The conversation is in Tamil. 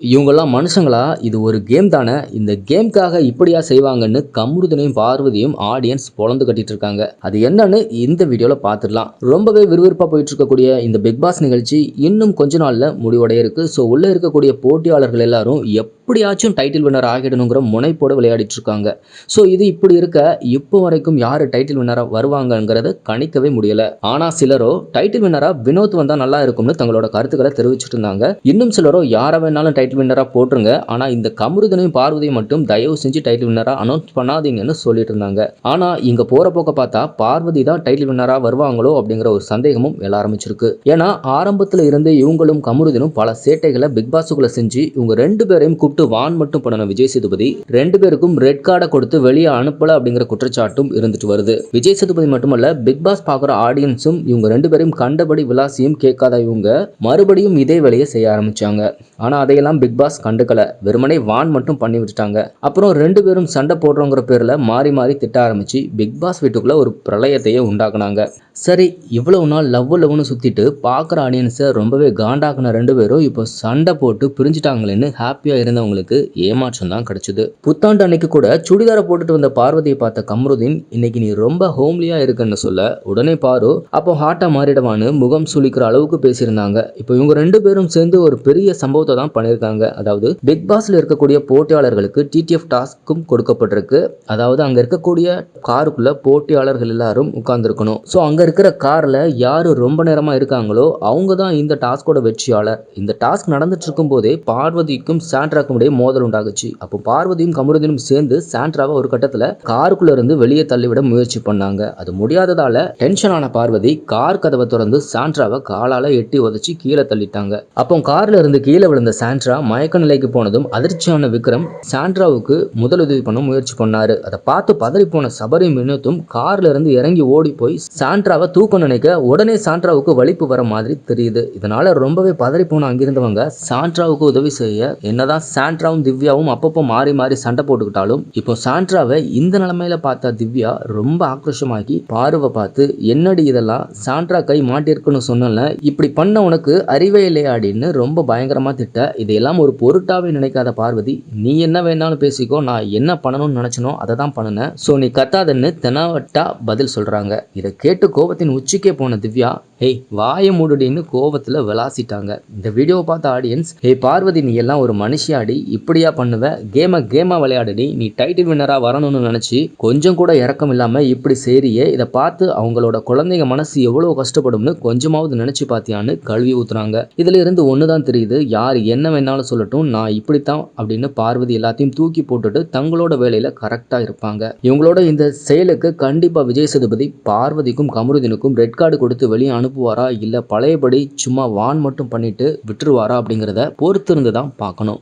இவங்கெல்லாம் மனுஷங்களா? இது ஒரு கேம் தானே? இந்த கேம்க்காக இப்படியா செய்வாங்கன்னு கமருதனையும் பார்வதியும் ஆடியன்ஸ் பொழந்து கட்டிட்டு இருக்காங்க அது என்னன்னு இந்த வீடியோவில் பார்த்துடலாம் ரொம்பவே விறுவிறுப்பாக போயிட்டு இருக்கக்கூடிய இந்த பிக் பாஸ் நிகழ்ச்சி இன்னும் கொஞ்ச நாளில் முடிவடைய இருக்கு. ஸோ உள்ளே இருக்கக்கூடிய போட்டியாளர்கள் எல்லாரும் எப்படியாச்சும் டைட்டில் வின்னர் ஆகிடணுங்கிற முனைப்போடு விளையாடிட்டு இருக்காங்க ஸோ இது இப்படி இருக்க இப்போ வரைக்கும் யார் டைட்டில் வின்னராக வருவாங்கங்கிறத கணிக்கவே முடியல. ஆனால் சிலரோ டைட்டில் வின்னராக வினோத் வந்தால் நல்லா இருக்கும்னு தங்களோட கருத்துக்களை தெரிவிச்சிட்டு இருந்தாங்க இன்னும் சிலரோ யாரை வேணாலும் டைட்டில் வின்னராக போட்டுருங்க. ஆனால் இந்த கமருதனையும் பார்வதியும் மட்டும் தயவு செஞ்சு டைட்டில் வின்னராக அனௌன்ஸ் பண்ணாதீங்கன்னு சொல்லிட்டு இருந்தாங்க. ஆனால் இங்கே போகிற போக்க பார்த்தா பார்வதி தான் டைட்டில் வின்னராக வருவாங்களோ அப்படிங்கிற ஒரு சந்தேகமும் எழ ஆரம்பிச்சிருக்கு. ஏன்னா ஆரம்பத்தில் இருந்து இவங்களும் கமருதனும் பல சேட்டைகளை பிக் பாஸுக்குள்ள செஞ்சு இவங்க ரெண்டு பேரையும் கூப்பிட்டு வான் மட்டும் பண்ணணும். விஜய் சேதுபதி ரெண்டு பேருக்கும் ரெட் கார்டை கொடுத்து வெளியே அனுப்பல அப்படிங்கிற குற்றச்சாட்டும் இருந்துட்டு வருது. விஜய் சேதுபதி மட்டுமல்ல பிக் பாஸ் பார்க்குற ஆடியன்ஸும் இவங்க ரெண்டு பேரையும் கண்டபடி விலாசியும் கேட்காத இவங்க மறுபடியும் இதே வேலையை செய்ய ஆரம்பிச்சாங்க. ஆனால் அதையெல்லாம் பிக் பாஸ் கண்டுக்கல. வெறுமனே வான் மட்டும் பண்ணி விட்டுட்டாங்க. அப்புறம் ரெண்டு பேரும் சண்டை போடுறோங்கிற பேரில் மாறி மாறி திட்ட ஆரம்பிச்சு பிக் பாஸ் வீட்டுக்குள்ள ஒரு பிரளயத்தையே உண்டாக்குனாங்க. சரி இவ்வளவு நாள் லவ் லவ்னு சுற்றிட்டு பார்க்குற ஆடியன்ஸை ரொம்பவே காண்டாக்குன ரெண்டு பேரும் இப்போ சண்டை போட்டு பிரிஞ்சுட்டாங்களேன்னு ஹாப்பியாக இருந்தவங்களுக்கு ஏமாற்றம் தான் கிடைச்சது. புத்தாண்டு அன்னைக்கு கூட சுடிதாரை போட்டுட்டு வந்த பார்வதியை பார்த்த கம்ருதீன் இன்னைக்கு நீ ரொம்ப ஹோம்லியாக இருக்குன்னு சொல்ல உடனே பாரு அப்போ ஹாட்டாக மாறிடுவான்னு முகம் சுளிக்கிற அளவுக்கு பேசியிருந்தாங்க. இப்போ இவங்க ரெண்டு பேரும் சேர்ந்து ஒரு பெரிய சம்பவத்தை தான் பண்ணியிருக்காங்க. அதாவது பிக் பாஸ்ல இருக்கக்கூடிய போட்டியாளர்களுக்கு டிடிஎஃப் டாஸ்க்கும் கொடுக்கப்பட்டிருக்கு. அதாவது அங்க இருக்கக்கூடிய காருக்குள்ள போட்டியாளர்கள் எல்லாரும் உட்கார்ந்துருக்கணும். ஸோ அங்க இருக்கிற கார்ல யார் ரொம்ப நேரமா இருக்காங்களோ அவங்க தான் இந்த டாஸ்கோட வெற்றியாளர். இந்த டாஸ்க் நடந்துட்டு இருக்கும் போதே பார்வதிக்கும் சாண்ட்ராக்கும் இடையே மோதல் உண்டாகுச்சு. அப்போ பார்வதியும் கமருதினும் சேர்ந்து சாண்ட்ராவை ஒரு கட்டத்தில் காருக்குள்ள இருந்து வெளியே தள்ளிவிட முயற்சி பண்ணாங்க. அது முடியாததால டென்ஷன் ஆன பார்வதி கார் கதவை திறந்து சாண்ட்ராவை காலால எட்டி உதச்சி கீழே தள்ளிட்டாங்க. அப்போ கார்ல இருந்து கீழே விழுந்த சாண்ட்ரா மயக்க நிலைக்கு போனதும் அதிர்ச்சியான விக்ரம் சாண்ட்ராவுக்கு முதலுதவி பண்ண முயற்சி பண்ணாரு. அதை பார்த்து பதறி போன சபரியும் வினோத்தும் கார்ல இருந்து இறங்கி ஓடி போய் சாண்ட்ராவை தூக்க நினைக்க உடனே சாண்ட்ராவுக்கு வலிப்பு வர மாதிரி தெரியுது. இதனால ரொம்பவே பதறி போன அங்கிருந்தவங்க சாண்ட்ராவுக்கு உதவி செய்ய என்னதான் சாண்ட்ராவும் திவ்யாவும் அப்பப்போ மாறி மாறி சண்டை போட்டுக்கிட்டாலும் இப்போ சாண்ட்ராவை இந்த நிலைமையில பார்த்தா திவ்யா ரொம்ப ஆக்ரோஷமாகி பார்வை பார்த்து என்னடி இதெல்லாம்? சாண்ட்ரா கை மாட்டிருக்குன்னு சொன்னல இப்படி பண்ண உனக்கு அறிவே இல்லையாடின்னு ரொம்ப பயங்கரமா திட்ட இதையெல்லாம் ஒரு பொருட்டாவே நினைக்காத பார்வதி. நீ என்ன வேணாலும் பேசிக்கோ நான் என்ன பண்ணணும்னு நினைச்சனோ அதை தான் பண்ணினேன் ஸோ நீ கத்தாதன்னு தெனாவட்டா பதில் சொல்கிறாங்க இதை கேட்டு கோபத்தின் உச்சிக்கே போன திவ்யா ஹேய் வாய மூடுடின்னு கோபத்தில் விளாசிட்டாங்க. இந்த வீடியோவை பார்த்த ஆடியன்ஸ் ஏய் பார்வதி நீ எல்லாம் ஒரு மனுஷியாடி இப்படியா பண்ணுவ? கேமை கேமாக விளையாடுடி. நீ டைட்டில் வின்னராக வரணும்னு நினச்சி கொஞ்சம் கூட இறக்கம் இல்லாமல் இப்படி சேரியே இதை பார்த்து அவங்களோட குழந்தைங்க மனசு எவ்வளோ கஷ்டப்படும்னு கொஞ்சமாவது நினச்சி பார்த்தியான்னு கழுவி ஊத்துறாங்க. இதுல இருந்து ஒன்று தான் தெரியுது. யார் என்ன வேணாலும் சொல்லட்டும் நான் இப்படித்தான் அப்படின்னு பார்வதி எல்லாத்தையும் தூக்கி போட்டுட்டு தங்களோட வேலையில் கரெக்டாக இருப்பாங்க. இவங்களோட இந்த செயலுக்கு கண்டிப்பாக விஜய் சேதுபதி பார்வதிக்கும் கமருதினுக்கும் ரெட் கார்டு கொடுத்து வெளியான அனுப்புவாரா? இல்லை பழையபடி சும்மா வான் மட்டும் பண்ணிட்டு விட்டுருவாரா அப்படிங்கிறத பொறுத்திருந்து தான் பார்க்கணும்.